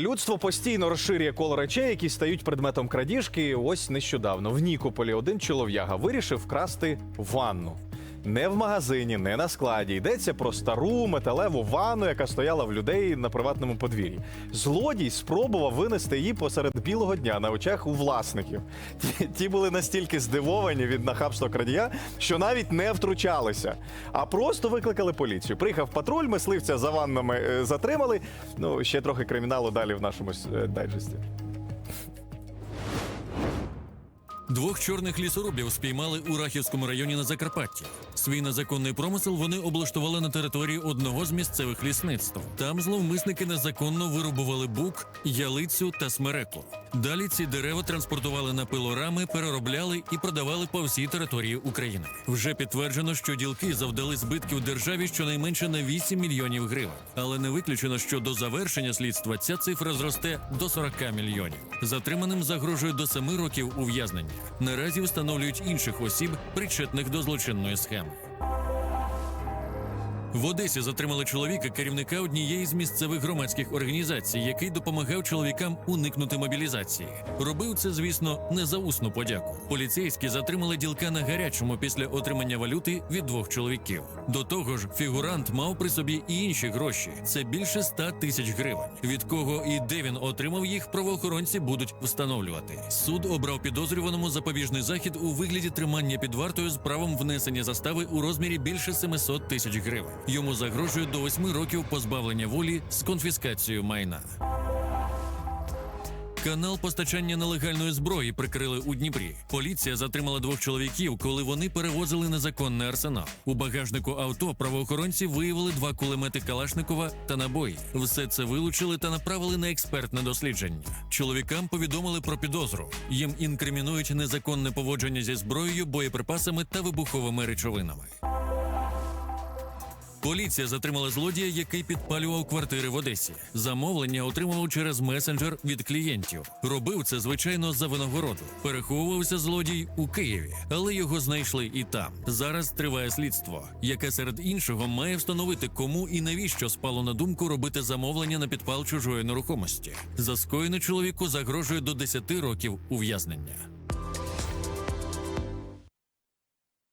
Людство постійно розширює коло речей, які стають предметом крадіжки. Ось нещодавно в Нікополі один чолов'яга вирішив вкрасти ванну. Не в магазині, не на складі. Йдеться про стару металеву ванну, яка стояла в людей на приватному подвір'ї. Злодій спробував винести її посеред білого дня на очах у власників. Ті, ті були настільки здивовані від нахабства крадія, що навіть не втручалися, а просто викликали поліцію. Приїхав патруль, мисливця за ваннами е, затримали. Ну, ще трохи криміналу далі в нашому е, дайджесті. Двох чорних лісорубів спіймали у Рахівському районі на Закарпатті. Свій незаконний промисел вони облаштували на території одного з місцевих лісництв. Там зловмисники незаконно вирубували бук, ялицю та смереку. Далі ці дерева транспортували на пилорами, переробляли і продавали по всій території України. Вже підтверджено, що ділки завдали збитків державі щонайменше на 8 мільйонів гривень. Але не виключено, що до завершення слідства ця цифра зросте до 40 мільйонів. Затриманим загрожує до 7 років ув'язнення. Наразі встановлюють інших осіб, причетних до злочинної схеми. В Одесі затримали чоловіка, керівника однієї з місцевих громадських організацій, який допомагав чоловікам уникнути мобілізації. Робив це, звісно, не за усну подяку. Поліцейські затримали ділка на гарячому після отримання валюти від двох чоловіків. До того ж, фігурант мав при собі і інші гроші. Це більше 100 тисяч гривень. Від кого і де він отримав їх, правоохоронці будуть встановлювати. Суд обрав підозрюваному запобіжний захід у вигляді тримання під вартою з правом внесення застави у розмірі більше 700 тисяч гривень. Йому загрожує до 8 років позбавлення волі з конфіскацією майна. Канал постачання нелегальної зброї прикрили у Дніпрі. Поліція затримала двох чоловіків, коли вони перевозили незаконний арсенал. У багажнику авто правоохоронці виявили два кулемети Калашникова та набої. Все це вилучили та направили на експертне дослідження. Чоловікам повідомили про підозру. Їм інкримінують незаконне поводження зі зброєю, боєприпасами та вибуховими речовинами. Поліція затримала злодія, який підпалював квартири в Одесі. Замовлення отримував через месенджер від клієнтів. Робив це звичайно за винагороду. Переховувався злодій у Києві, але його знайшли і там. Зараз триває слідство, яке серед іншого має встановити, кому і навіщо спало на думку робити замовлення на підпал чужої нерухомості. За скоєне чоловіку загрожує до 10 років ув'язнення.